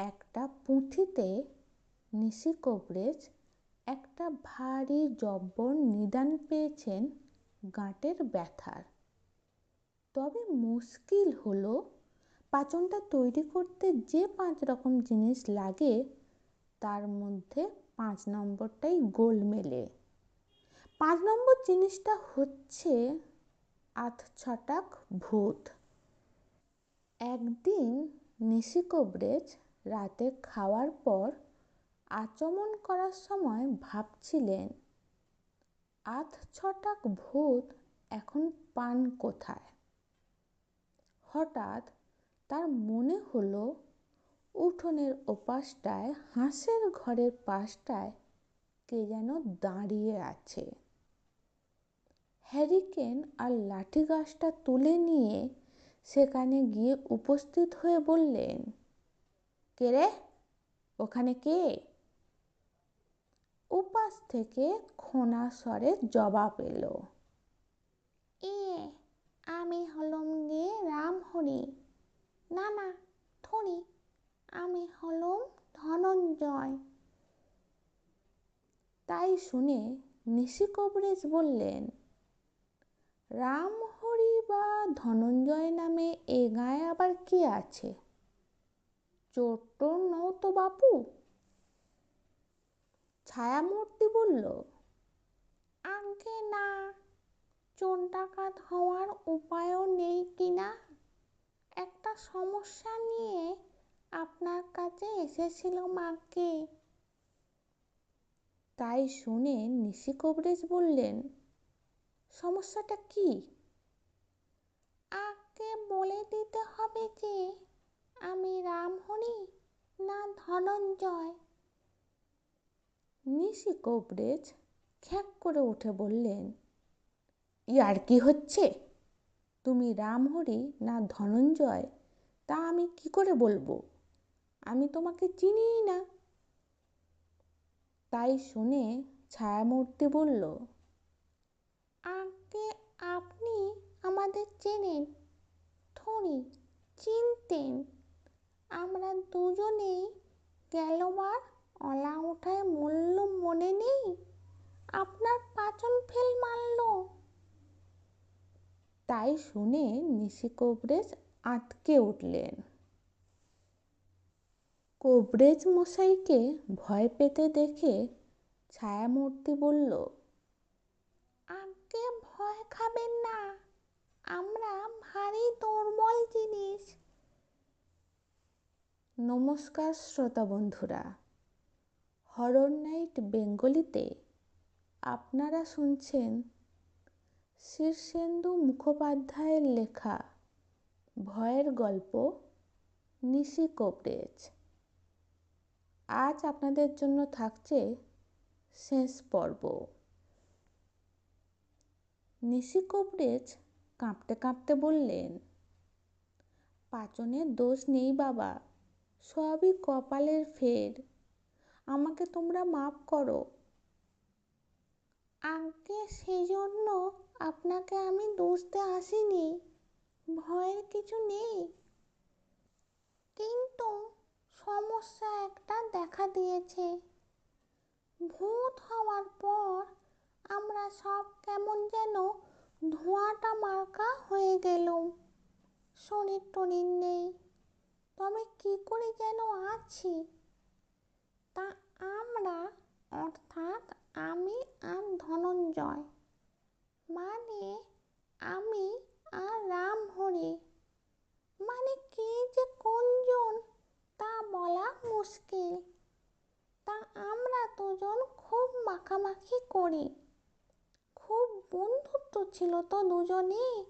একটা পুঁথিতে নিশি কবরেজ একটা ভারী জব্বর নিদান পেয়েছেন গাঁটের ব্যথার। তবে মুশকিল হলো পাচনটা তৈরি করতে যে পাঁচ রকম জিনিস লাগে, তার মধ্যে পাঁচ নম্বরটাই গোলমেলে। পাঁচ নম্বর জিনিসটা হচ্ছে আধ ছটাক ভূত। একদিন নিশি কবরেজ রাতে খাওয়ার পর আচমন করার সময় ভাবছিলেন, আধ ছটাক ভূত এখন পান কোথায়? হঠাৎ তার মনে হলো উঠোনের ওপাশটায়, হাঁসের ঘরের পাশটায় কে যেন দাঁড়িয়ে আছে। হ্যারিকেন আর লাঠি গাছটা তুলে নিয়ে সেখানে গিয়ে উপস্থিত হয়ে বললেন কে রে ওখানে কে? উপাস থেকে খোনা স্বরে জবাব এলো। এ আমি হলম গিয়ে রামহরি না না থরি আমি হলম ধনঞ্জয়। তাই শুনে নিশি কবরেজ বললেন রামহরি বা ধনঞ্জয় নামে এ গায়ে আবার কে আছে? চোর টোর নও তো বাপু। ছায়ামূর্তি বলল আগে না চোর ডাকাত হওয়ার উপায়ও নেই কিনা একটা সমস্যা নিয়ে আপনার কাছে এসেছিল মাকে। তাই শুনে নিশি কবরেজ বললেন, সমস্যাটা কি? আগে বলে দিতে হবে যে আমি রামহরি না ধনঞ্জয়? নিশি কবরেজ খ্যাক করে উঠে বললেন, ইয়ার কি হচ্ছে? তুমি রামহরি না ধনঞ্জয়? তা আমি কি করে বলব? আমি তোমাকে চিনি না। তাই শুনে ছায়ামূর্তি বলল, আগে আপনি আমাদের চেনেন থরি চিনতেন। আমরা দুজনেই গেলবার অলা ওঠায় মূল্য মনে নেই। আপনার পাচন ফেল মারল। তাই শুনে নিশি কবরেজ আঁতকে উঠলেন। কবরেজ মশাইকে ভয় পেতে দেখে ছায়ামূর্তি বলল, আগে ভয় খাবেন না। আমরা ভারী দুর্বল জিনিস। নমস্কার শ্রোতা বন্ধুরা। হরর নাইট বেঙ্গলিতে আপনারা শুনছেন শীর্ষেন্দু মুখোপাধ্যায়ের লেখা ভয়ের গল্প নিশি কবরেজ আজ আপনাদের জন্য থাকছে শেষ পর্ব। নিশি কবরেজ কাঁপতে কাঁপতে বললেন, পাচনের দোষ নেই বাবা। সবই কপালের ফের। আমাকে তোমরা মাফ করো। আগে সেজন্য আপনাকে আমি দুষতে আসিনি। ভয়ের কিছু নেই। কিন্তু সমস্যা একটা দেখা দিয়েছে। ভূত হওয়ার পর আমরা সব কেমন যেন ধোঁয়াটা মার্কা হয়ে গেলুম। শরীর টরির নেই। তবে কি করে যেন আছি? তা আমরা, অর্থাৎ আমি আর ধনঞ্জয়। মানে আমি আর রামহরি। মানে কে যে কোনজন, তা বলা মুশকিল। তা আমরা দুজন খুব মাখামাখি করি। খুব বন্ধুত্ব ছিল তো দুজনে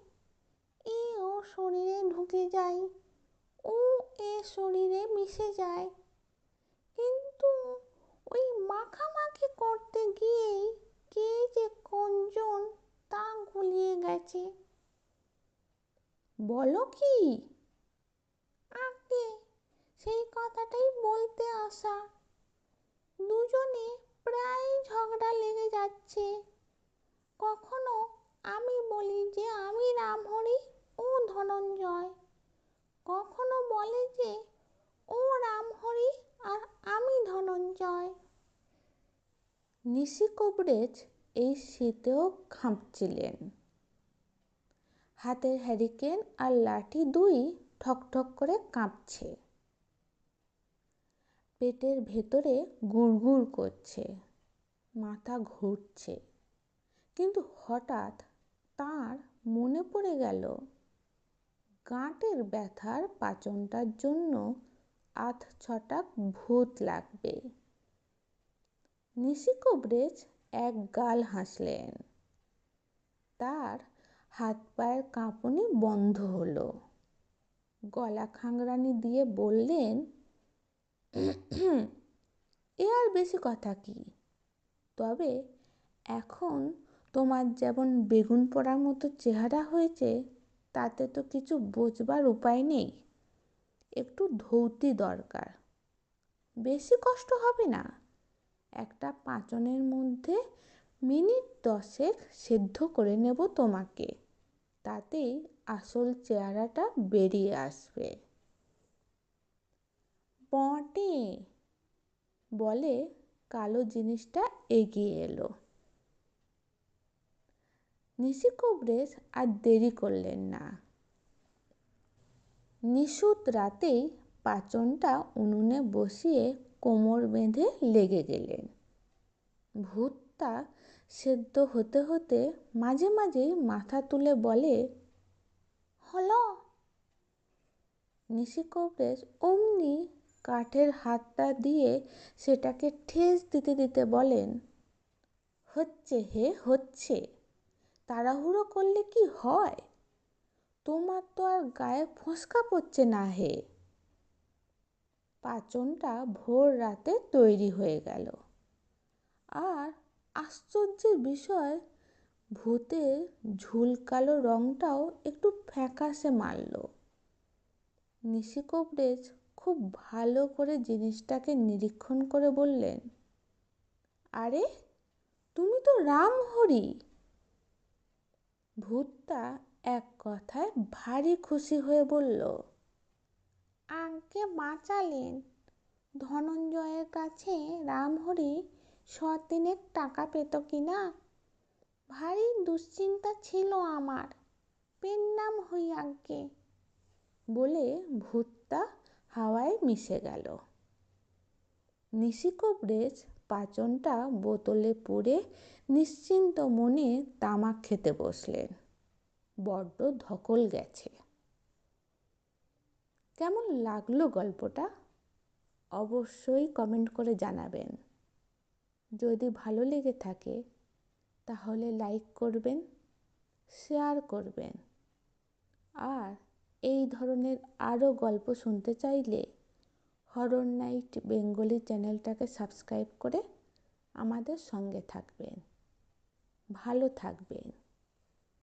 এ ও শরীরে ঢুকে যায় ও এ শরীরে মিশে যায়। কিন্তু ওই মাখামাখি করতে গিয়েই কে যে কোনজন তা গুলিয়ে গেছে। বলো কি আগে সেই কথাটাই বলতে আসা দুজনে প্রায় ঝগড়া লেগে যাচ্ছে কখনো আমি বলি যে আমি রামহরি ও ধনঞ্জয় কখনো বলে যে ও রামহরি নিশি কবরেজ এই শীতেও খাঁপছিলেন হাতের হ্যারিকেন আর লাঠি দুই ঠকঠক করে কাঁপছে। পেটের ভেতরে গুড়গুড় করছে, মাথা ঘুরছে। কিন্তু হঠাৎ তার মনে পড়ে গেল, গাঁটের ব্যথার পাচনটার জন্য আধ ছটাক ভূত লাগবে। নিশি কবরেজ এক গাল হাসলেন। তার হাত পায়ের কাঁপুনি বন্ধ হলো। গলা খাংরানি দিয়ে বললেন, এ আর বেশি কথা কি? তবে এখন তোমার যেমন বেগুন পড়ার মতো চেহারা হয়েছে, তাতে তো কিছু বোঝবার উপায় নেই। একটু ধৌতি দরকার। বেশি কষ্ট হবে না। একটা পাঁচনের মধ্যে মিনিট দশেক সেদ্ধ করে নেব তোমাকে। তাতেই আসল চেহারাটা বেরিয়ে আসবে। বটে! বলে কালো জিনিসটা এগিয়ে এলো। নিশি কবরেজ আর দেরি করলেন না। নিশুত রাতেই পাচনটা উনুনে বসিয়ে কোমর বেঁধে লেগে গেলেন। ভূতটা সেদ্ধ হতে হতে মাঝে মাঝেই মাথা তুলে বলে, হলো। নিশি অমনি কাঠের হাতটা দিয়ে সেটাকে ঠেস দিতে দিতে বলেন, হচ্ছে হে, হচ্ছে। তাড়াহুড়ো করলে কি হয়? তোমার তো আর গায়ে ফোসকা পড়ছে না হে। পাচনটা ভোর রাতে তৈরি হয়ে গেল। আর আশ্চর্যের বিষয় ভূতের ঝুলকালো রংটাও একটু ফ্যাকাশে মারল। নিশি কবরেজ খুব ভালো করে জিনিসটাকে নিরীক্ষণ করে বললেন, আরে, তুমি তো রামহরি! ভূতটা এক কথায় ভারী খুশি হয়ে বলল আঙ্কে বাঁচালেন। ধনঞ্জয়ের কাছে রামহরি সতিনেক টাকা পেত কিনা ভারী দুশ্চিন্তা ছিল আমার। পেন্নাম হই আজ্ঞে বলে ভূতটা হাওয়ায় মিশে গেল। নিশি কবরেজ পাচনটা বোতলে পুরে নিশ্চিন্ত মনে তামাক খেতে বসলেন। বড্ড ধকল গেছে। কেমন লাগল গল্পটা? অবশ্যই কমেন্ট করে জানাবেন। যদি ভালো লেগে থাকে, তাহলে লাইক করবেন, শেয়ার করবেন। আর এই ধরনের আরও গল্প শুনতে চাইলে হরর নাইট বেঙ্গলি চ্যানেলটাকে সাবস্ক্রাইব করে আমাদের সঙ্গে থাকবেন। ভালো থাকবেন।